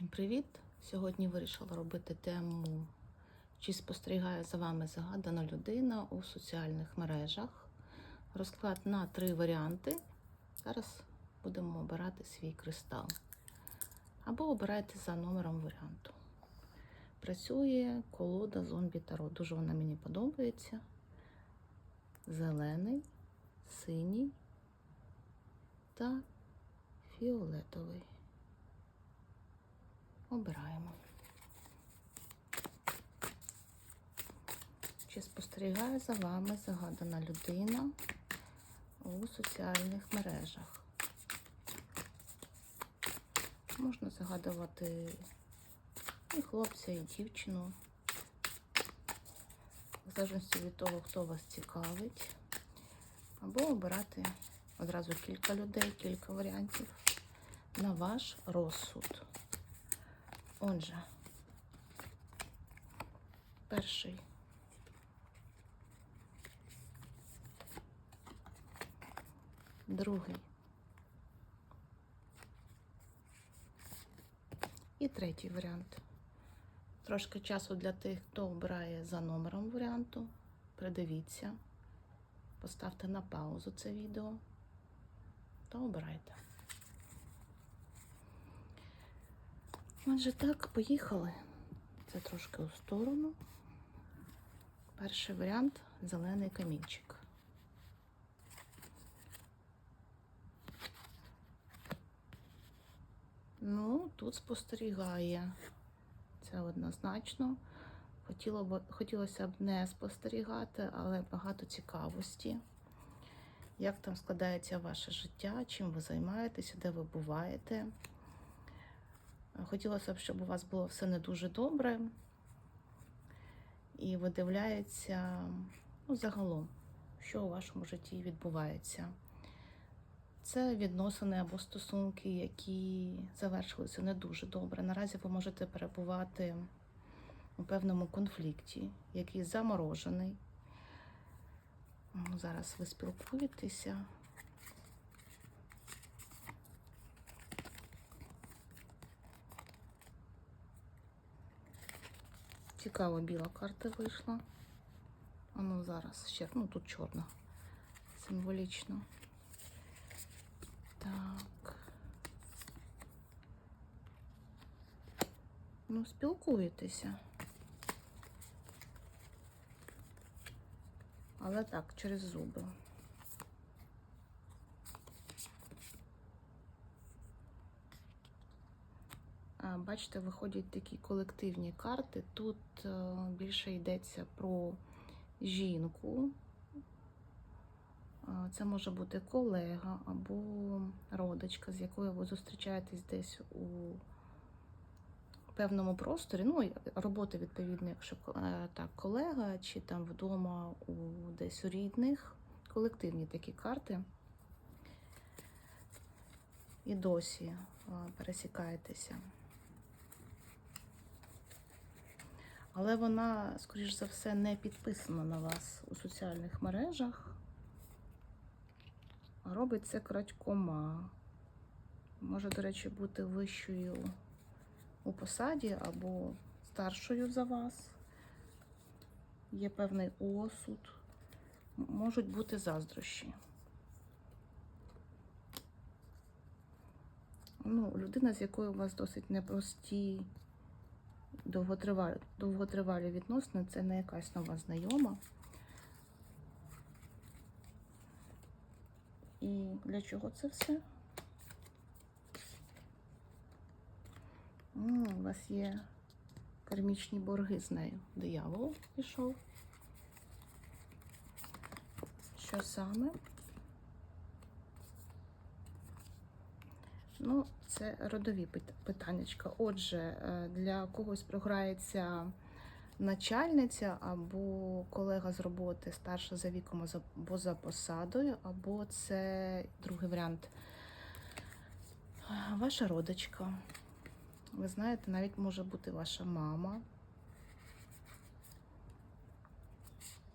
Всім привіт! Сьогодні вирішила робити тему, чи спостерігає за вами загадана людина у соціальних мережах. Розклад на три варіанти. Зараз будемо обирати свій кристал. Або обирайте за номером варіанту. Працює колода зомбі Таро. Дуже вона мені подобається. Зелений, синій та фіолетовий. Обираємо. Чи спостерігає за вами загадана людина у соціальних мережах? Можна загадувати і хлопця, і дівчину, в залежності від того, хто вас цікавить, або обирати одразу кілька людей, кілька варіантів на ваш розсуд. Отже, перший. Другий. І третій варіант. Трошки часу для тих, хто обирає за номером варіанту. Придивіться, поставте на паузу це відео та обирайте. Отже, так, поїхали. Це трошки у сторону. Перший варіант зелений камінчик. Ну, тут спостерігає. Це однозначно. Хотіло б, хотілося б не спостерігати, але багато цікавості. Як там складається ваше життя, чим ви займаєтеся, де ви буваєте. Хотілося б, щоб у вас було все не дуже добре. І видивляється ну, загалом, що у вашому житті відбувається. Це відносини або стосунки, які завершилися не дуже добре. Наразі ви можете перебувати у певному конфлікті, який заморожений. Зараз ви спілкуєтеся. Цікава біла карта вийшла. А ну зараз ще, ну тут чорна. Символічно. Так. Ну, спілкуєтеся. Але так, через зуби. Бачите, виходять такі колективні карти. Тут е, більше йдеться про жінку. Це може бути колега або родичка, з якою ви зустрічаєтесь десь у певному просторі. Ну, робота, відповідно, якщо е, так, колега, чи там вдома у десь у рідних, колективні такі карти. І досі пересікаєтеся. Але вона, скоріш за все, не підписана на вас у соціальних мережах. Робить це крадькома. Може, до речі, бути вищою у посаді або старшою за вас. Є певний осуд, можуть бути заздрощі. Ну, людина, з якою у вас досить непрості довготривалі, довготривалі відносини, це не якась нова знайома. І для чого це все? М, У вас є кармічні борги з нею. Диявол пішов. Що саме? Ну, це родові питаннячка. Отже, для когось програється начальниця або колега з роботи старша за віком або за посадою, або це другий варіант. Ваша родичка. Ви знаєте, навіть може бути ваша мама.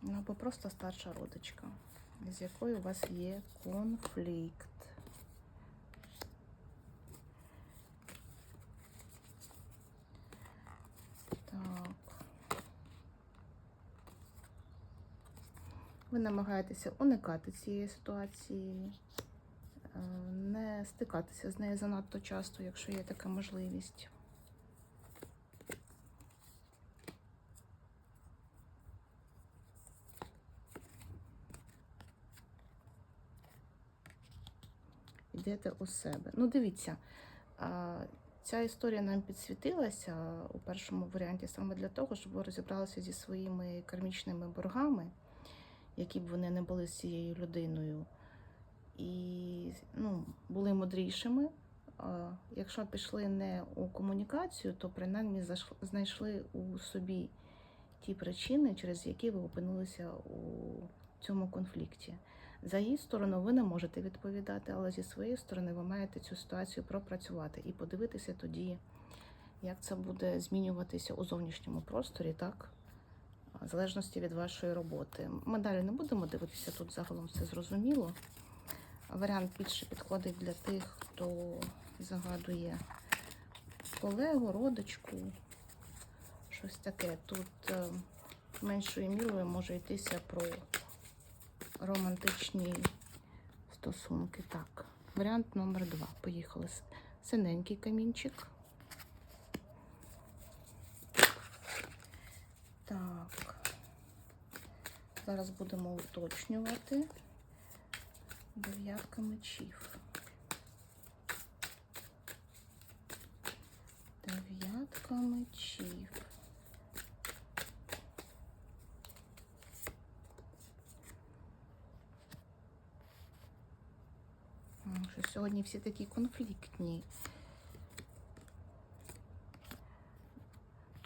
Ну, або просто старша родичка, з якою у вас є конфлікт. Ви намагаєтеся уникати цієї ситуації, е, не стикатися з нею занадто часто, якщо є така можливість. Йдете у себе. Ну, дивіться, ця історія нам підсвітилася у першому варіанті саме для того, щоб ви розібралися зі своїми кармічними боргами, які б вони не були з цією людиною, і ну, були мудрішими. Якщо пішли не у комунікацію, то принаймні знайшли у собі ті причини, через які ви опинилися у цьому конфлікті. За її сторону ви не можете відповідати, але зі своєї сторони ви маєте цю ситуацію пропрацювати і подивитися тоді, як це буде змінюватися у зовнішньому просторі, так? В залежності від вашої роботи. Ми далі не будемо дивитися, тут загалом все зрозуміло. Варіант більше підходить для тих, хто загадує колегу, родичку, щось таке. Тут е, меншою мірою може йтися про романтичні стосунки. Так, варіант номер два. Поїхали. Синенький камінчик. Так. Зараз будемо уточнювати. Дев'ятка мечів. Дев'ятка мечів. Що сьогодні всі такі конфліктні.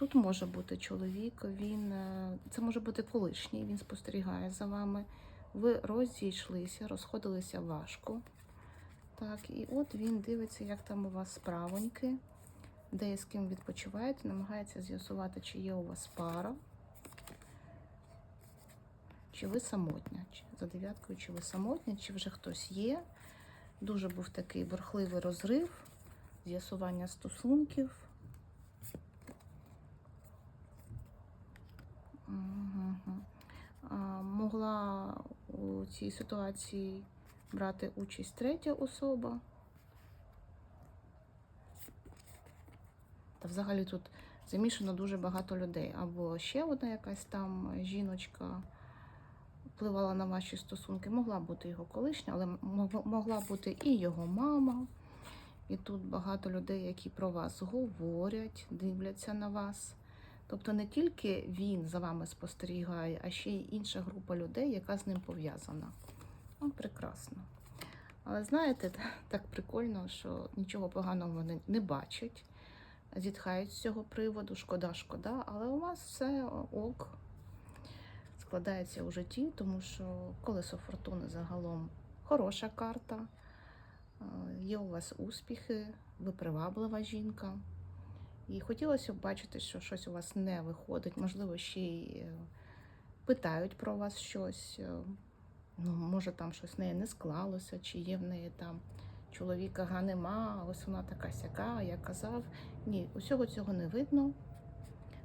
Тут може бути чоловік, він е, це може бути колишній, він спостерігає за вами. Ви розійшлися, розходилися важко. Так, і от він дивиться, як там у вас справоньки, де і з ким відпочиваєте, намагається з'ясувати, чи є у вас пара, чи ви самотня. За дев'яткою, чи ви самотня, чи вже хтось є. Дуже був такий бурхливий розрив, з'ясування стосунків. Могла у цій ситуації брати участь третя особа. Та взагалі тут замішано дуже багато людей. Або ще одна якась там жіночка впливала на ваші стосунки. Могла бути його колишня, але могла бути і його мама. І тут багато людей, які про вас говорять, дивляться на вас. Тобто не тільки він за вами спостерігає, а ще й інша група людей, яка з ним пов'язана. Ну, прекрасно. Але знаєте, так прикольно, що нічого поганого вони не бачать, зітхають з цього приводу, шкода, шкода, але у вас все ок складається у житті, тому що колесо фортуни загалом хороша карта, е, є у вас успіхи, ви приваблива жінка. І хотілося б бачити, що щось у вас не виходить, можливо, ще й е, питають про вас щось. е, Ну, може, там щось в неї не склалося, чи є в неї там чоловіка га нема, ось вона така сяка, я казав. Ні, усього цього не видно.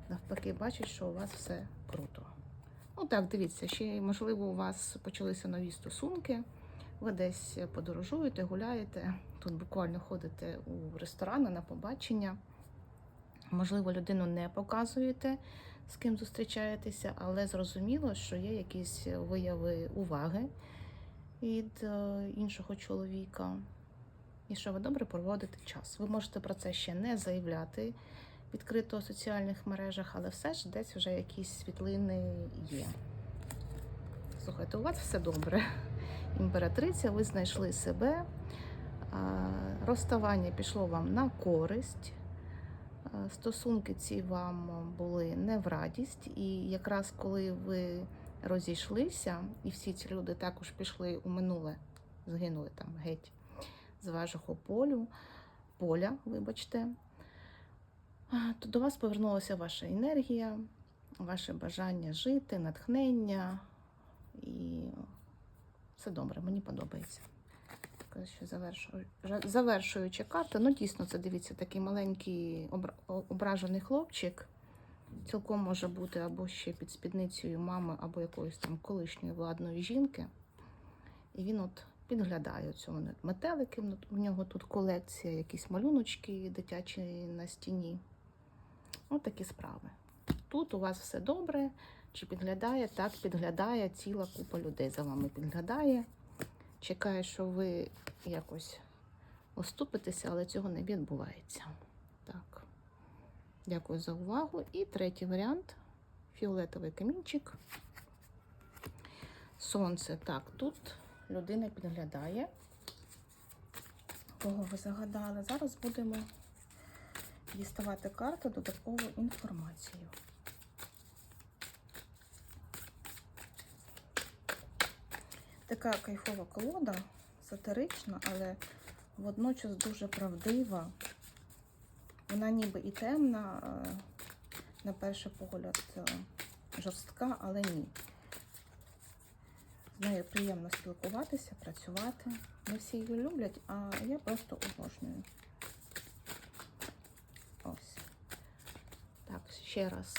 Навпаки, бачать, що у вас все круто. Ну так, дивіться, ще можливо, у вас почалися нові стосунки. Ви десь подорожуєте, гуляєте, тут буквально ходите у ресторани на побачення. Можливо, людину не показуєте, з ким зустрічаєтеся, але зрозуміло, що є якісь вияви уваги від е, іншого чоловіка. І що ви добре проводите час. Ви можете про це ще не заявляти відкрито у соціальних мережах, але все ж десь вже якісь світлини є. Слухайте, у вас все добре. Імператриця, ви знайшли себе. Розставання пішло вам на користь. Е, Стосунки ці вам були не в радість, і якраз коли ви розійшлися, і всі ці люди також пішли у минуле, згинули там геть з вашого полю, поля, вибачте, то до вас повернулася ваша енергія, ваше бажання жити, натхнення, і все добре, мені подобається. Така ще завершую- завершуюча карта. Ну, дійсно, це дивіться, такий маленький ображений хлопчик. цілком може бути або ще під спідницею мами, або якоїсь там колишньої владної жінки. І він от підглядає цього метелики. В нього тут колекція, якісь малюночки дитячі на стіні. Ось такі справи. Тут у вас все добре. Чи підглядає? Так, підглядає ціла купа людей за вами підглядає. Чекає, що ви якось оступитеся, але цього не відбувається. Так. Дякую за увагу. І третій варіант фіолетовий камінчик. Сонце. Так, тут людина підглядає. Кого ви загадали? Зараз будемо діставати карту додаткову інформацію. Така кайфова колода, сатирична, але водночас дуже правдива. Вона ніби і темна, на перший погляд, е, жорстка, але ні. З нею приємно спілкуватися, працювати. Не всі її люблять, а я просто обожнюю. Ось. Так, ще раз.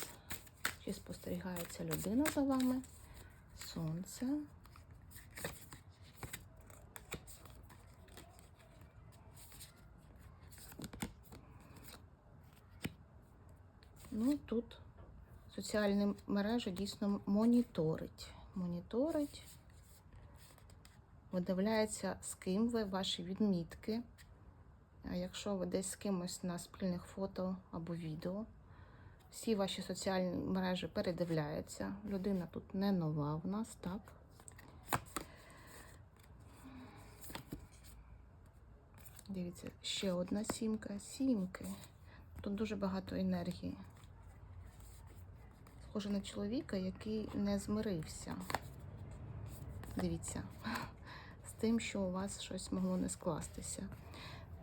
Чи спостерігається людина за вами? Сонце. Ну, тут соціальні мережі дійсно моніторить. Моніторить, видивляється, з ким ви, ваші відмітки. А якщо ви десь з кимось на спільних фото або відео, всі ваші соціальні мережі передивляються. Людина тут не нова в нас, так? Дивіться, ще одна сімка. Сімки. Тут дуже багато енергії. Схоже на чоловіка, який не змирився. Дивіться, з тим, що у вас щось могло не скластися.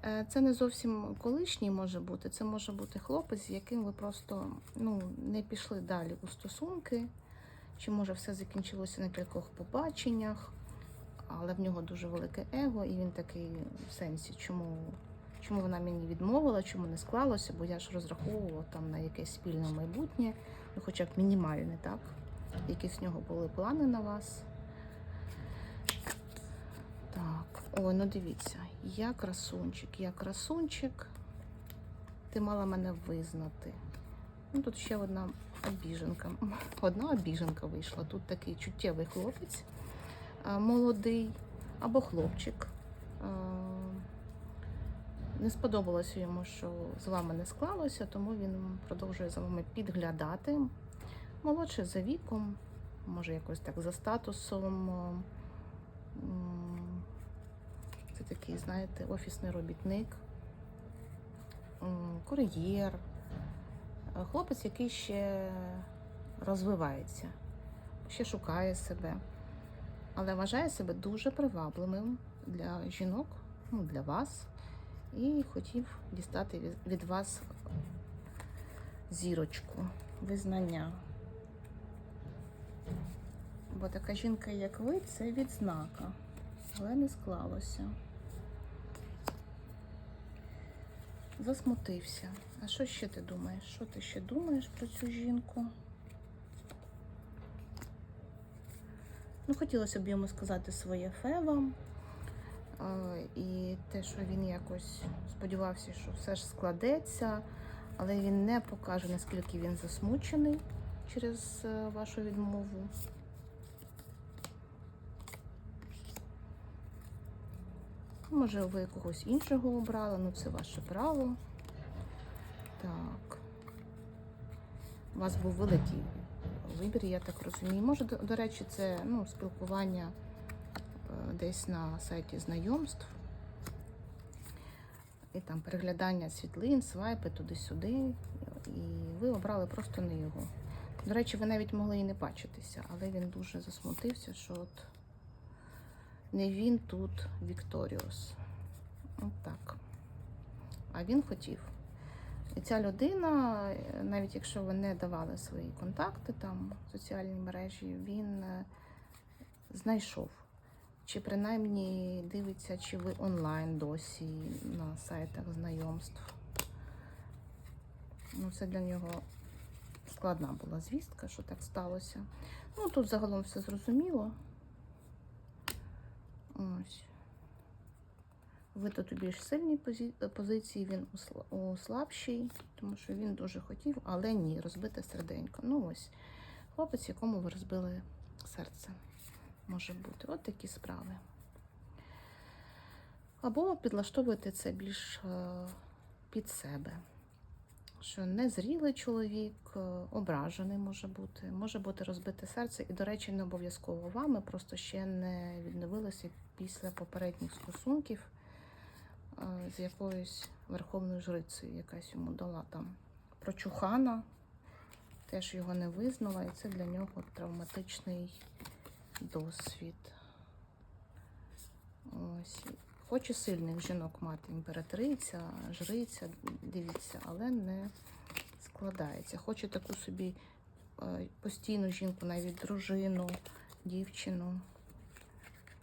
Е, Це не зовсім колишній може бути, це може бути хлопець, з яким ви просто ну, не пішли далі у стосунки, чи може все закінчилося на кількох побаченнях, але в нього дуже велике его, і він такий в сенсі, чому, чому вона мені відмовила, чому не склалося, бо я ж розраховувала там на якесь спільне майбутнє, ну хоча б мінімальне, так? Якісь в нього були плани на вас. Так, ой, ну дивіться, я красунчик, я красунчик. Ти мала мене визнати. Ну, тут ще одна обіженка. Одна обіженка вийшла. Тут такий чуттєвий хлопець, молодий або хлопчик. Не сподобалося йому, що з вами не склалося, тому він продовжує за вами підглядати. Молодший за віком, може якось так за статусом. Це такий, знаєте, офісний робітник, кур'єр, хлопець, який ще розвивається, ще шукає себе, але вважає себе дуже привабливим для жінок, ну, для вас, і хотів дістати від- вас зірочку, визнання. Бо така жінка, як ви, це відзнака, але не склалося. Засмутився. А що ще ти думаєш? Що ти ще думаєш про цю жінку? Ну, хотілося б йому сказати своє фе вам. І те, що він якось сподівався, що все ж складеться, але він не покаже, наскільки він засмучений через е, вашу відмову. Може, ви когось іншого обрали, ну це ваше право. Так. У вас був великий вибір, я так розумію. Може, до, до речі, це ну, спілкування десь на сайті знайомств. І там переглядання світлин, свайпи туди-сюди. І ви обрали просто не його. До речі, ви навіть могли і не бачитися, але він дуже засмутився, що от не він тут Вікторіус. От так. А він хотів. І ця людина, е, навіть якщо ви не давали свої контакти там в соціальній мережі, він е, знайшов. Чи принаймні дивиться, чи ви онлайн досі на сайтах знайомств. Ну, це для нього складна була звістка, що так сталося. Ну, тут загалом все зрозуміло. Ось. Ви тут у більш сильній позиції, він у слабшій, тому що він дуже хотів, але ні, розбите серденько. Ну ось, хлопець, якому ви розбили серце. Може бути. От такі справи. Або підлаштовуєте це більш е, під себе. Що незрілий чоловік, е, ображений може бути, може бути розбите серце, і, до речі, не обов'язково вами, просто ще не відновилося після попередніх стосунків е, з якоюсь верховною жрицею, якась йому дала там прочухана, теж його не визнала, і це для нього травматичний досвід. Ось. Хоче сильних жінок мати імператриця, жриця, дивіться, але не складається. Хоче таку собі е, постійну жінку, навіть дружину, дівчину.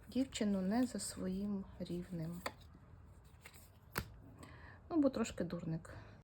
Дівчину не за своїм рівнем. Ну, бо трошки дурник.